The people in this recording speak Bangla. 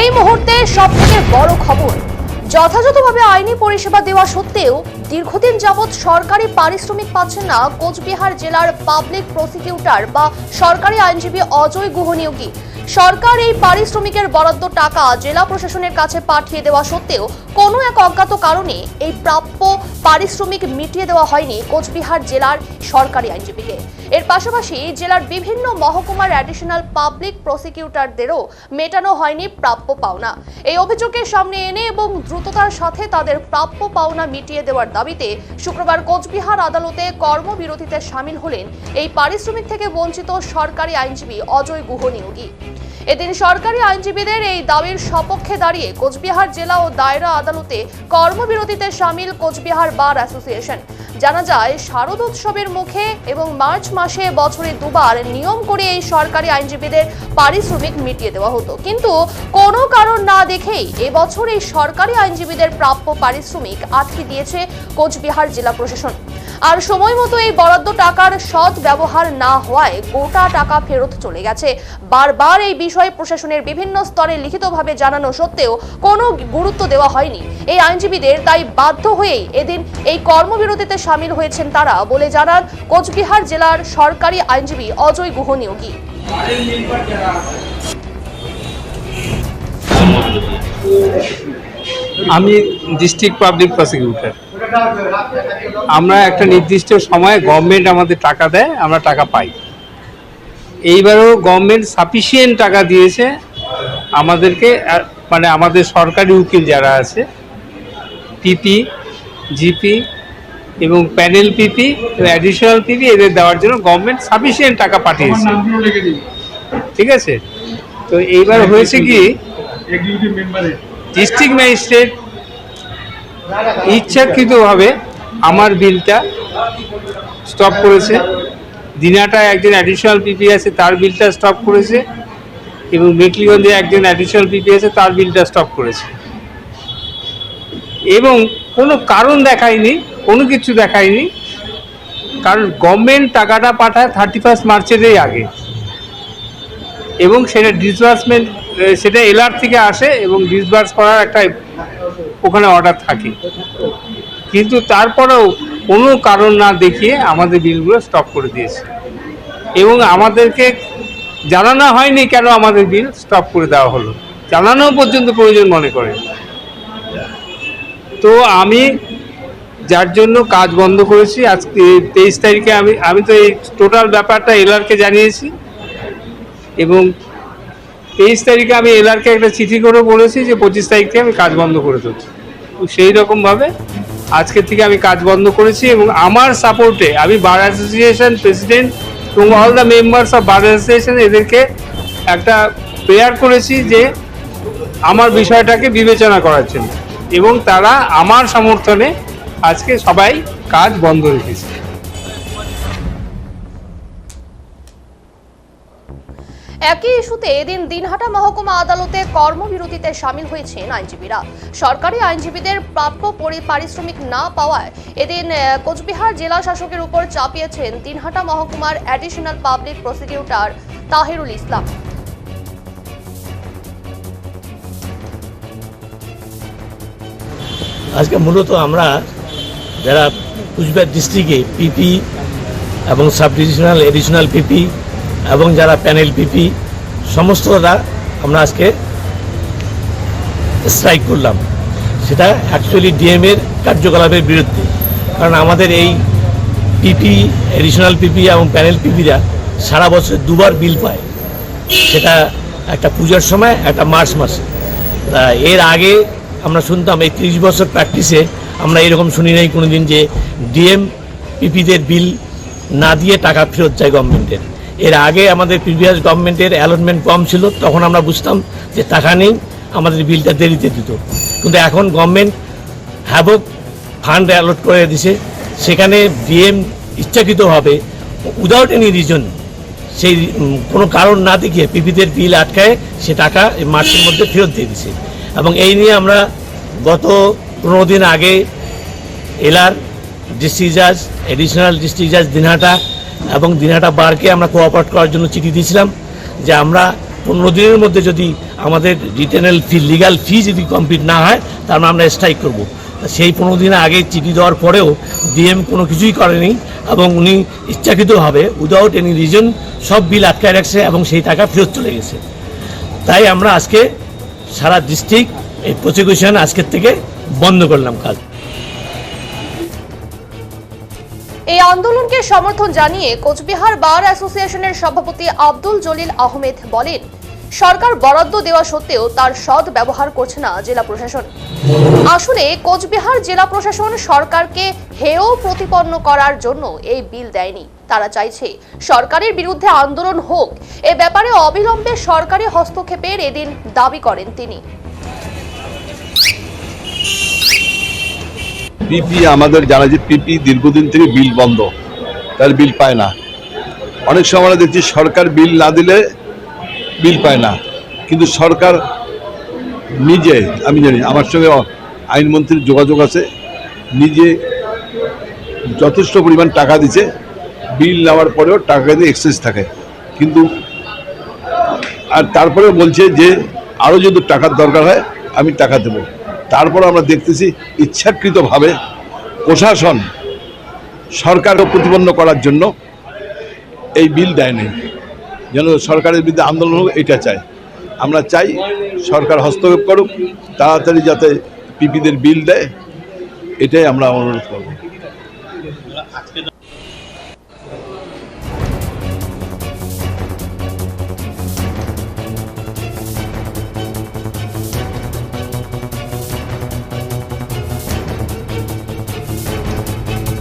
এই মুহূর্তে সবথেকে বড় খবর, যথাযথভাবে আইনি পরিষেবা দেওয়া সত্ত্বেও দীর্ঘদিন যাবৎ সরকারি পারিশ্রমিক পাচ্ছেন না কোচবিহার জেলার পাবলিক প্রসিকিউটর বা সরকারি আইনজীবী অজয় গুহনিয়োগী। সরকার এই পারিশ্রমিকের বরাদ্দ টাকা জেলা প্রশাসনের কাছে পাঠিয়ে দেওয়া সত্ত্বেও কোনো এক অজ্ঞাত কারণে এই প্রাপ্য পারিশ্রমিক মিটিয়ে দেওয়া হয়নি কোচবিহার জেলার সরকারি আইনজীবীকে। এর পাশাপাশি জেলার বিভিন্ন মহকুমার অ্যাডিশনাল পাবলিক প্রসিকিউটরদেরও মেটানো হয়নি প্রাপ্য পাওনা। এই অভিযোগের সামনে এনে এবং দ্রুততার সাথে তাদের প্রাপ্য পাওনা মিটিয়ে দেওয়ার দাবিতে শুক্রবার কোচবিহার আদালতে কর্মবিরতিতে সামিল হলেন এই পারিশ্রমিক থেকে বঞ্চিত সরকারি আইনজীবী অজয় গুহ নিয়োগী। এদিন সরকারি আইনজীবীদের এই দাবির সপক্ষে দাঁড়িয়ে কোচবিহার জেলা ও দায়রা আদালতে কর্মবিরতিতে সামিল কোচবিহার বার অ্যাসোসিয়েশন। জানা যায় শারদোৎসবের মুখে এবং মার্চ মাসে বছরে দুবার নিয়ম করে এই সরকারি আইনজীবীদের পারিশ্রমিক মিটিয়ে দেওয়া হতো। কিন্তু কোনো কারণ না দেখেই এবছর এই সরকারি আইনজীবীদের প্রাপ্য পারিশ্রমিক আটকে দিয়েছে কোচবিহার জেলা প্রশাসন। আর সময় মতো এই বরাদ্দ টাকার সৎ ব্যবহার না হওয়ায় গোটা টাকা ফেরত চলে গেছে। বারবার এই বিষয়ে প্রশাসনের বিভিন্ন স্তরে লিখিতভাবে জানানো সত্ত্বেও কোনো গুরুত্ব দেওয়া হয়নি। এই আইনজীবীদের তাই বাধ্য হয়েই এদিন এই কর্মবিরতিতে সামিল হয়েছেন তারা বলে জানান, কোচবিহার জেলার সরকারি আইনজীবী অজয় গুহ নিয়োগী। আমি ডিস্ট্রিক্ট পাবলিক প্রসিকিউটর আমরা একটা নির্দিষ্ট সময়ে গভর্নমেন্ট আমাদের টাকা দেয় আমরা টাকা পাই। এইবারও গভর্নমেন্ট সাফিসিয়েন্ট টাকা দিয়েছে। আমাদেরকে মানে আমাদের সরকারি উকিল যারা আছে পিপি জিপি এবং প্যানেল পিপি অ্যাডিশনাল পিপি এদের দেওয়ার জন্য গভর্নমেন্ট সাফিসিয়েন্ট টাকা পাঠিয়েছে। ঠিক আছে? তো এইবার হয়েছে কি ডিস্ট্রিক্ট ম্যাজিস্ট্রেট ইচ্ছাকৃতভাবে আমার বিলটা স্টপ করেছে। দিনাটায় একজন অ্যাডিশনাল পিপি আছে, তার বিলটা স্টপ করেছে এবং মেকলিগঞ্জে একজন অ্যাডিশনাল পিপি আছে, তার বিলটা স্টপ করেছে। এবং কোনো কারণ দেখায়নি, কোনো কিছু দেখায়নি, কারণ গভর্নমেন্ট টাকাটা পাঠায় থার্টি ফার্স্ট মার্চেরই আগে। এবং সেটা ডিসবার্সমেন্ট সেটা এলআর থেকে আসে এবং ডিসবার্স করার একটা ওখানে অর্ডার থাকে। কিন্তু তারপরেও কোনো কারণ না দেখিয়ে আমাদের বিলগুলো স্টপ করে দিয়েছে। এবং আমাদেরকে জানানো হয়নি কেন আমাদের বিল স্টপ করে দেওয়া হলো। জানানো পর্যন্ত প্রয়োজন মনে করে। তো আমি যার জন্য কাজ বন্ধ করেছি, আজকে তেইশ তারিখে আমি আমি তো এই টোটাল ব্যাপারটা এলআরকে জানিয়েছি। এবং তেইশ তারিখে আমি এলআরকে একটা চিঠি করে বলেছি যে পঁচিশ তারিখ থেকে আমি কাজ বন্ধ করে দেবো সেই রকমভাবে আজকের থেকে আমি কাজ বন্ধ করেছি এবং আমার সাপোর্টে আমি বার অ্যাসোসিয়েশন প্রেসিডেন্ট এবং all the members of bar association এদেরকে একটা প্রেয়ার করেছি যে আমার বিষয়টাকে বিবেচনা করার জন্য এবং তারা আমার সমর্থনে আজকে সবাই কাজ বন্ধ রেখেছে। একই ইস্যুতে এদিন দিনহাটা মহকুমা আদালতে কর্মবিরতিতে সামিল হয়েছেন আইনজীবীরা। সরকারি আইনজীবীদের প্রাপ্য পরি- পারিশ্রমিক না পাওয়ায় এদিন কোচবিহার জেলা শাসকের উপর চাপিয়েছেন দিনহাটা মহকুমার additional public prosecutor Tahirul Islam. আজকে মূলত আমরা যারা কুচবিহার ডিস্ট্রিক্টে পিপি এবং সাব ডিভিশনাল এডিশনাল পিপি এবং যারা প্যানেল পিপি সমস্তরা আমরা আজকে স্ট্রাইক করলাম। সেটা অ্যাকচুয়ালি ডিএমের কার্যকলাপের বিরুদ্ধে। কারণ আমাদের এই পিপি এডিশনাল পিপি এবং প্যানেল পিপিরা সারা বছর দুবার বিল পায়। সেটা একটা পূজার সময়, একটা মার্চ মাসে। তা এর আগে আমরা শুনতাম এই তিরিশ বছর প্র্যাকটিসে আমরা এরকম শুনি নাই কোনোদিন যে ডিএম পিপিদের বিল না দিয়ে টাকা ফেরত যায় গভর্নমেন্টের এর আগে আমাদের প্রিভিয়াস গভর্নমেন্টের অ্যালটমেন্ট কম ছিল, তখন আমরা বুঝতাম যে টাকা নেই, আমাদের বিলটা দেরিতে দিত। কিন্তু এখন গভর্নমেন্ট হ্যাভক ফান্ড অ্যালট করে দিছে, সেখানে ডিএম ইচ্ছাকৃতভাবে উইদাউট এনি রিজন সেই কোনো কারণ না দেখিয়ে পিপিদের বিল আটকায় সে টাকা মার্চের মধ্যে ফেরত দিয়ে দিছে। এবং এই নিয়ে আমরা গত পনেরো দিন আগে এলার ডিস্ট্রিক্ট জাজ এডিশনাল ডিস্ট্রিক্ট জাজ দিনহাটা এবং দিনহাটা বারকে আমরা কোঅপারেট করার জন্য চিঠি দিয়েছিলাম যে আমরা পনেরো দিনের মধ্যে যদি আমাদের রিটেনেল ফি, লিগাল ফি যদি কমপ্লিট না হয় তাহলে আমরা স্ট্রাইক করব। সেই পনেরো দিন আগে চিঠি দেওয়ার পরেও ডিএম কোনো কিছুই করেনি এবং উনি ইচ্ছাকৃতভাবে উইদাউট এনি রিজন সব বিল আটকায় রাখছে এবং সেই টাকা ফেরত চলে গেছে। তাই আমরা আজকে সারা ডিস্ট্রিক্ট এই প্রসিকিউশন আজকের থেকে বন্ধ করলাম কাজ। এই আন্দোলনকে সমর্থন জানিয়ে কোচবিহার বার অ্যাসোসিয়েশনের সভাপতি আব্দুল জলিল আহমেদ বলেন, সরকার বরাদ্দ দেওয়া সত্ত্বেও তার সৎ ব্যবহার করছে না জেলা প্রশাসন। আসলে কোচবিহার জেলা প্রশাসন সরকারকে হেয় প্রতিপন্ন করার জন্য এই বিল দেয়নি। তারা চাইছে সরকারের বিরুদ্ধে আন্দোলন হোক। এ ব্যাপারে অবিলম্বে সরকারি হস্তক্ষেপের এদিন দাবি করেন তিনি। পিপি আমাদের জানা যে পিপি দীর্ঘদিন থেকে বিল বন্ধ। তার বিল পায় না। অনেক সময় আমরা দেখছি সরকার বিল না দিলে বিল পায় না। কিন্তু সরকার নিজে, আমি জানি, আমার সঙ্গে আইনমন্ত্রীর যোগাযোগ আছে, নিজে যথেষ্ট পরিমাণ টাকা দিচ্ছে বিল নেওয়ার পরেও টাকা দিয়ে এক্সেস থাকে। কিন্তু আর তারপরে বলছে যে আরও যদি টাকার দরকার হয়, আমি টাকা দেবো। তারপর আমরা দেখতেছি ইচ্ছাকৃতভাবে প্রশাসন সরকারকে প্রতিপন্ন করার জন্য এই বিল দেয়নি। যেন সরকারের বিরুদ্ধে আন্দোলন হোক, এটা চাই। আমরা চাই সরকার হস্তক্ষেপ করুক, তাড়াতাড়ি যাতে পিপিদের বিল দেয়, এটাই আমরা অনুরোধ করব।